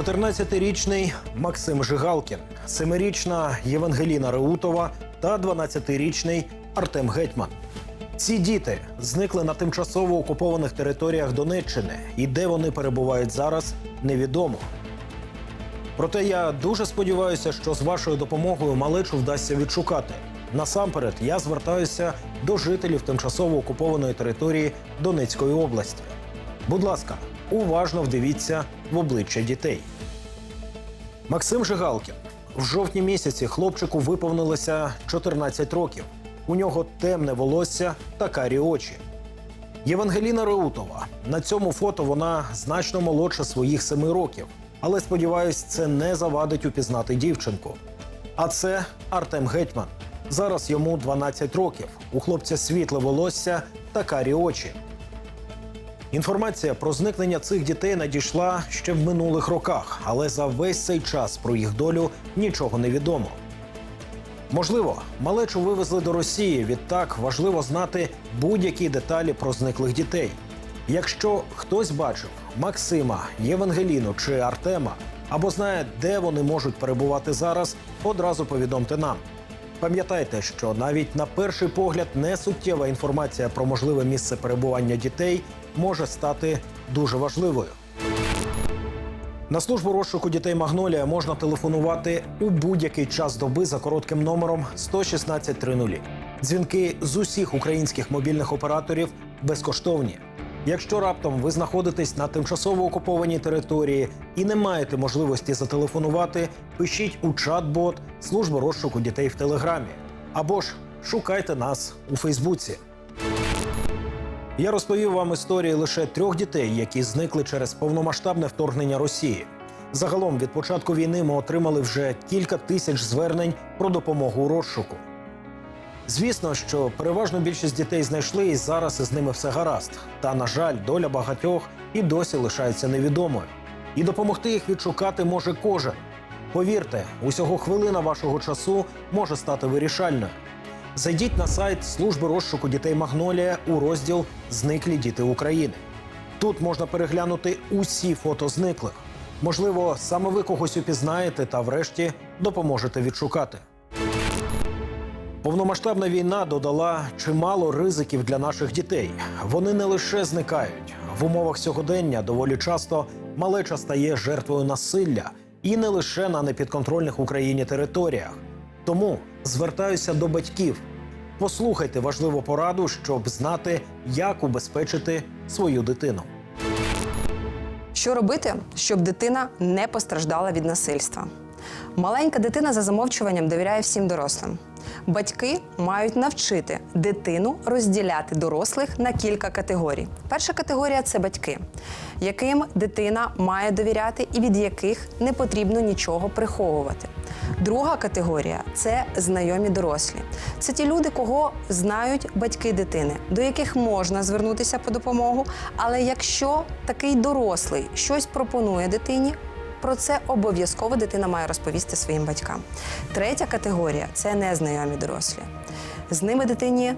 14-річний Максим Жигалкін, 7-річна Євангеліна Реутова та 12-річний Артем Гетьман. Ці діти зникли на тимчасово окупованих територіях Донеччини, і де вони перебувають зараз, невідомо. Проте я дуже сподіваюся, що з вашою допомогою малечу вдасться відшукати. Насамперед, я звертаюся до жителів тимчасово окупованої території Донецької області. Будь ласка, уважно вдивіться в обличчя дітей. Максим Жигалкін. В жовтні місяці хлопчику виповнилося 14 років. У нього темне волосся та карі очі. Євангеліна Реутова. На цьому фото вона значно молодша своїх семи років. Але сподіваюсь, це не завадить упізнати дівчинку. А це Артем Гетьман. Зараз йому 12 років. У хлопця світле волосся та карі очі. Інформація про зникнення цих дітей надійшла ще в минулих роках, але за весь цей час про їх долю нічого не відомо. Можливо, малечу вивезли до Росії. Відтак важливо знати будь-які деталі про зниклих дітей. Якщо хтось бачив Максима, Євангеліну чи Артема, або знає, де вони можуть перебувати зараз, одразу повідомте нам. Пам'ятайте, що навіть на перший погляд несуттєва інформація про можливе місце перебування дітей може стати дуже важливою. На службу розшуку дітей Магнолія можна телефонувати у будь-який час доби за коротким номером 11630. Дзвінки з усіх українських мобільних операторів безкоштовні. Якщо раптом ви знаходитесь на тимчасово окупованій території і не маєте можливості зателефонувати, пишіть у чат-бот служби розшуку дітей в Телеграмі або ж шукайте нас у Фейсбуці. Я розповів вам історії лише трьох дітей, які зникли через повномасштабне вторгнення Росії. Загалом від початку війни ми отримали вже кілька тисяч звернень про допомогу у розшуку. Звісно, що переважну більшість дітей знайшли, і зараз із ними все гаразд. Та, на жаль, доля багатьох і досі лишається невідомою. І допомогти їх відшукати може кожен. Повірте, усього хвилина вашого часу може стати вирішальною. Зайдіть на сайт служби розшуку дітей Магнолія у розділ Зниклі діти України. Тут можна переглянути усі фото зниклих. Можливо, саме ви когось упізнаєте та, врешті, допоможете відшукати. Повномасштабна війна додала чимало ризиків для наших дітей. Вони не лише зникають в умовах сьогодення. Доволі часто малеча стає жертвою насилля і не лише на непідконтрольних Україні територіях. Тому звертаюся до батьків. Послухайте важливу пораду, щоб знати, як убезпечити свою дитину. Що робити, щоб дитина не постраждала від насильства? Маленька дитина за замовчуванням довіряє всім дорослим. Батьки мають навчити дитину розділяти дорослих на кілька категорій. Перша категорія це батьки, яким дитина має довіряти і від яких не потрібно нічого приховувати. Друга категорія це знайомі дорослі. Це ті люди, кого знають батьки дитини, до яких можна звернутися по допомогу. Але якщо такий дорослий щось пропонує дитині, про це обов'язково дитина має розповісти своїм батькам. Третя категорія це незнайомі дорослі. З ними дитині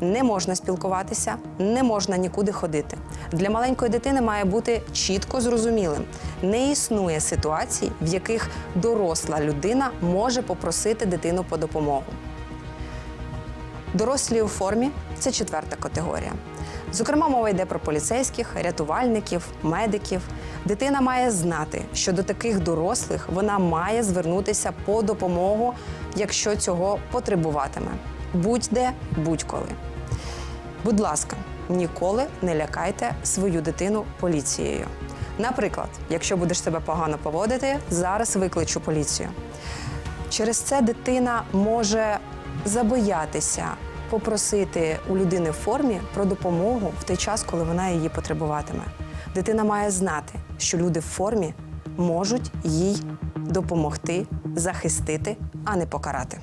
не можна спілкуватися, не можна нікуди ходити. Для маленької дитини має бути чітко зрозумілим. Не існує ситуацій, в яких доросла людина може попросити дитину по допомогу. Дорослі у формі це четверта категорія. Зокрема, мова йде про поліцейських, рятувальників, медиків. Дитина має знати, що до таких дорослих вона має звернутися по допомогу, якщо цього потребуватиме. Будь-де, будь-коли. Будь ласка, ніколи не лякайте свою дитину поліцією. Наприклад, якщо будеш себе погано поводити, зараз викличу поліцію. Через це дитина може забоятися попросити у людини в формі про допомогу в той час, коли вона її потребуватиме. Дитина має знати, що люди в формі можуть їй допомогти, захистити, а не покарати.